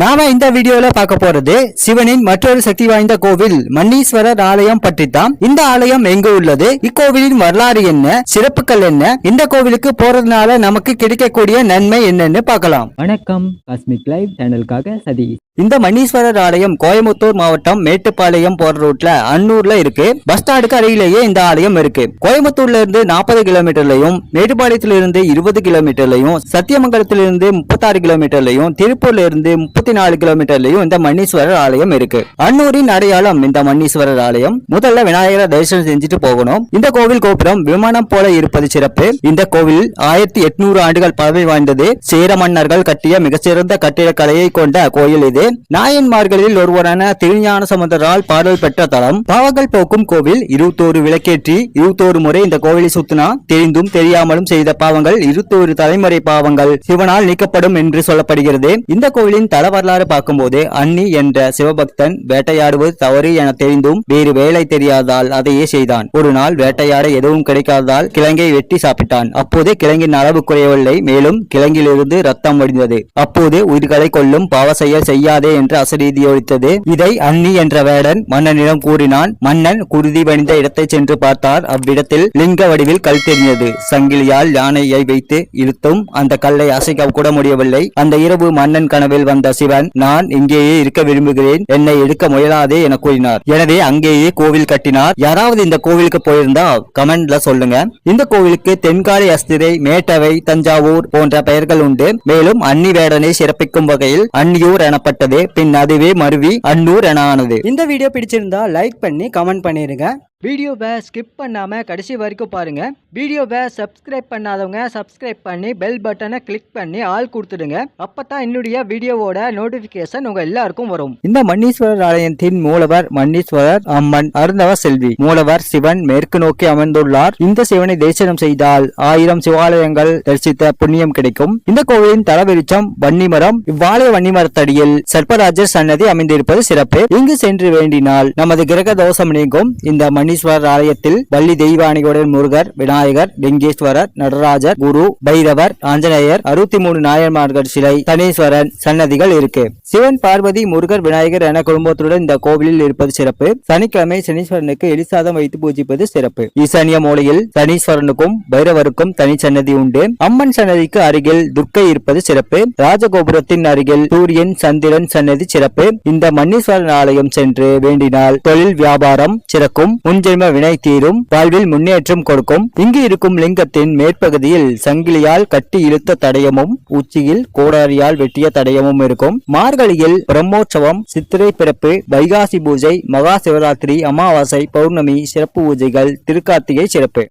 நாம இந்த வீடியோல பார்க்க போறது சிவனின் மற்றொரு சக்தி வாய்ந்த கோவில் மன்னீஸ்வரர் ஆலயம் பற்றித்தான். இந்த ஆலயம் எங்கு உள்ளது? இக்கோவிலின் வரலாறு என்ன? சிறப்புகள் என்ன? இந்த கோவிலுக்கு போறதுனால நமக்கு கிடைக்கக்கூடிய நன்மை என்னன்னு பார்க்கலாம். வணக்கம். காஸ்மிக் லைவ் சேனலுக்காக சதீஷ். இந்த மன்னீஸ்வரர் ஆலயம் கோயம்புத்தூர் மாவட்டம் மேட்டுப்பாளையம் போற ரூட்ல அன்னூர்ல இருக்கு. பஸ் ஸ்டாண்டுக்கு அருகிலேயே இந்த ஆலயம் இருக்கு. கோயம்புத்தூர்ல இருந்து நாற்பது கிலோமீட்டர்லயும் மேட்டுப்பாளையத்துல இருந்து இருபது கிலோமீட்டர்லயும் சத்தியமங்கலத்துல இருந்து முப்பத்தாறு கிலோமீட்டர்லயும் திருப்பூர்ல இருந்து முப்பத்தி நாலு கிலோமீட்டர்லயும் இந்த மன்னீஸ்வரர் ஆலயம் இருக்கு. அன்னூரின் அடையாளம் இந்த மன்னீஸ்வரர் ஆலயம். முதல்ல விநாயகரை தரிசனம் செஞ்சுட்டு போகணும். இந்த கோவில் கோபுரம் விமானம் போல இருப்பது சிறப்பு. இந்த கோவில் ஆயிரத்தி எட்நூறு ஆண்டுகள் பழமை வாய்ந்தது சேர மன்னர்கள் கட்டிய மிகச்சிறந்த கட்டிடக்கலையை கொண்ட கோயில் இது. நாயன்மார்களில் ஒருவரான திருஞான சமுதரால் பாடல் பெற்ற தலம். பாவங்கள் போக்கும் கோவில் இருபத்தோரு விளக்கேற்றி இருபத்தோரு முறை இந்த கோவிலை சுத்தினா தெரிந்தும் தெரியாமலும் செய்த பாவங்கள் இருபத்தோரு தலைமுறை பாவங்கள். சிவனால் நீக்கப்படும் என்று சொல்லப்படுகிறது. இந்த கோவிலின் தல வரலாறு பார்க்கும்போது அன்னி என்ற சிவபக்தன் வேட்டையாடுவது தவறு என தெரிந்தும் வேறு வேலை தெரியாதால் அதையே செய்தான். ஒரு நாள் வேட்டையாட எதுவும் கிடைக்காததால் கிழங்கை வெட்டி சாப்பிட்டான். அப்போது கிழங்கின் அளவு குறையவில்லை மேலும் கிழங்கிலிருந்து ரத்தம் வடிந்தது. அப்போது உயிர்களை கொள்ளும் பாவ செயல் செய்யாதே என்று அசரீதியொழித்தது. இதை அன்னி என்ற வேடன் மன்னனிடம் கூறினான். மன்னன் குருதி வணிந்த இடத்தை சென்று பார்த்தார். அவ்விடத்தில் லிங்க வடிவில் கல் தெரிந்தது. சங்கிலியால் யானையை வைத்து இழுத்தும் அந்த கல்லை அசைக்க கூட முடியவில்லை. அந்த இரவு மன்னன் கனவில் வந்த சிவன் நான் இங்கேயே இருக்க விரும்புகிறேன் என்னை எடுக்க முயலாதே என கூறினார். எனவே அங்கேயே கோவில் கட்டினார். யாராவது இந்த கோவிலுக்கு போயிருந்தா கமெண்ட்ல சொல்லுங்க. இந்த கோவிலுக்கு தென்காசி அஸ்திரை மேட்டவை தஞ்சாவூர் போன்ற பெயர்கள் உண்டு. மேலும் அன்னி வேடனை சிறப்பிக்கும் வகையில் அன்னியூர் எனப்பட்டது. பின் அதுவே மருவி அன்னூர் என ஆனது. இந்த வீடியோ பிடிச்சிருந்தா லைக் பண்ணி கமெண்ட் பண்ணிருங்க. வீடியோவை ஸ்கிப் பண்ணாமல் கடைசி வரைக்கும் பாருங்க. வீடியோவை சப்ஸ்கிரைப் பண்ணாதவங்க சப்ஸ்கிரைப் பண்ணி பெல் பட்டனை கிளிக் பண்ணி ஆள் கொடுத்துடுங்க. அப்போ தான் என்னுடைய வீடியோவோட நோட்டிஃபிகேஷன் உங்கள் எல்லாருக்கும் வரும். இந்த மன்னீஸ்வரர் ஆலயத்தின் மூலவர் மன்னீஸ்வரர் அம்மன் அருந்தவ செல்வி. மூலவர் சிவன் மேற்கு நோக்கி அமர்ந்துள்ளார். இந்த சிவனை தரிசனம் செய்தால் ஆயிரம் சிவாலயங்கள் தரிசித்த புண்ணியம் கிடைக்கும். இந்த கோவிலின் தலவிருச்சம் வன்னிமரம் இவ்வாலய வன்னிமரத்தடியில் சர்பராஜர் சன்னதி அமைந்திருப்பது சிறப்பு. இங்கு சென்று வேண்டினால் நமது கிரக தோஷம் நீங்கும். இந்த மன்னீஸ்வரர் ஆலயத்தில் வள்ளி தெய்வானிகளுடன் முருகர் விநாயகர் லிங்கேஸ்வரர் நடராஜர் குரு பைரவர் ஆஞ்சநேயர் அறுபத்தி மூணு நாயன்மார்கள் சிலை சனீஸ்வரன் சன்னதிகள் இருக்கு. சிவன் பார்வதி முருகர் விநாயகர் என குடும்பத்துடன் இந்த கோவிலில் இருப்பது சிறப்பு. சனிக்கிழமை சனீஸ்வரனுக்கு எலிசாதம் வைத்து பூஜிப்பது சிறப்பு. ஈசானிய மூலையில் சனீஸ்வரனுக்கும் பைரவருக்கும் தனி சன்னதி உண்டு. அம்மன் சன்னதிக்கு அருகில் துர்க்கை இருப்பது சிறப்பு. ராஜகோபுரத்தின் அருகில் சூரியன் சந்திரன் சன்னதி சிறப்பு. இந்த மன்னீஸ்வரன் ஆலயம் சென்று வேண்டினால் தொழில் வியாபாரம் சிறக்கும். முன்ஜென்ம வினை தீரும். வாழ்வில் முன்னேற்றம் கொடுக்கும். இங்கு இருக்கும் லிங்கத்தின் மேற்பகுதியில் சங்கிலியால் கட்டி இழுத்த தடயமும் உச்சியில் கோடாரியால் வெட்டிய தடயமும் இருக்கும். மார்கழியில் பிரம்மோற்சவம் சித்திரை பிறப்பு வைகாசி பூஜை மகா சிவராத்திரி அமாவாசை பௌர்ணமி சிறப்பு பூஜைகள் திருக்கார்த்திகை சிறப்பு.